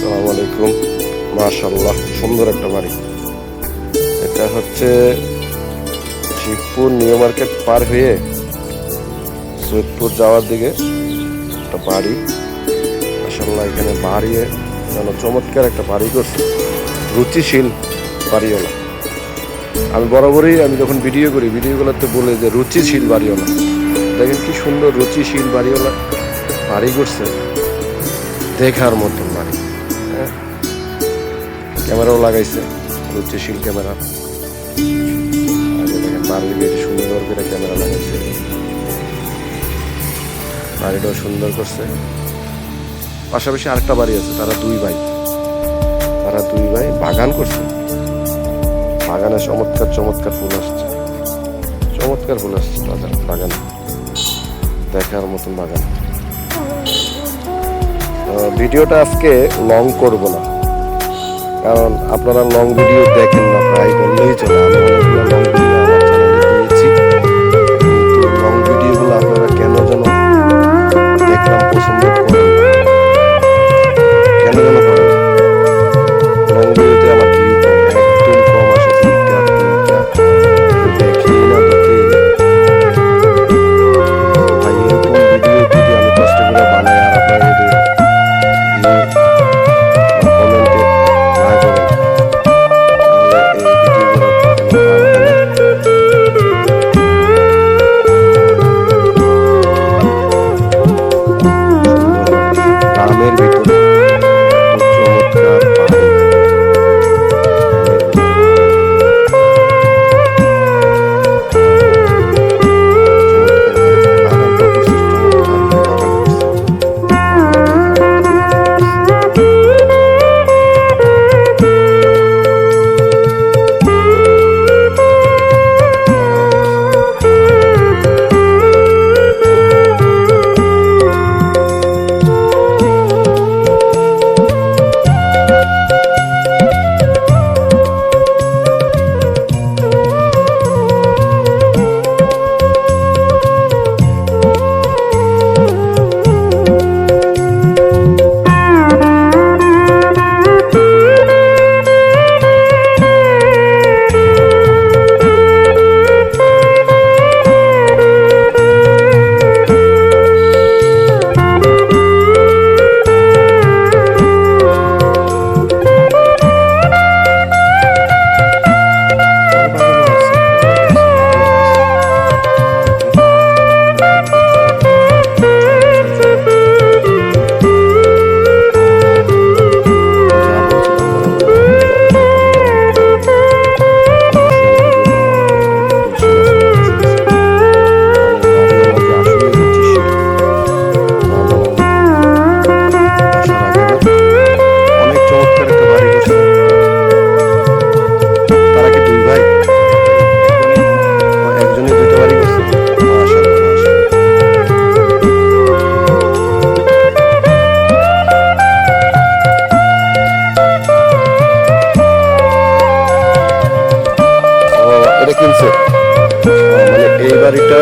আসসালামু আলাইকুম। মাশাল্লাহ সুন্দর একটা বাড়ি। এটা হচ্ছে শিবপুর নিউ মার্কেট পার হয়ে সৈয়দপুর যাওয়ার দিকে একটা বাড়ি। মাশাল্লাহ এখানে বাড়ি যেন চমৎকার একটা বাড়ি করছে। রুচিশীল বাড়িওয়ালা। আমি বরাবরই আমি যখন ভিডিও করি, ভিডিওগুলোতে বলে যে রুচিশীল বাড়িওয়ালা। দেখেন কি সুন্দর রুচিশীল বাড়িওয়ালা বাড়ি করছে। দেখার মতন বাড়ি। ক্যামেরাও লাগাইছে রুচিশীল ক্যামেরা। আগে দেখেন সুন্দর করে ক্যামেরা লাগাইছে। বাড়িটাও সুন্দর করছে। পাশাপাশি আরেকটা বাড়ি আছে, তারা দুই ভাই। তারা দুই ভাই বাগান করছে। বাগানে চমৎকার চমৎকার ফুল আসছে। চমৎকার ফুল আসছে বাগান বাগানে। দেখার মতন বাগান। ভিডিওটা আজকে লং করব না। কারণ আপনারা লং ভিডিও দেখেন না প্রায় বললেই চলে। আমি অনেকগুলো লং এই বাড়িটা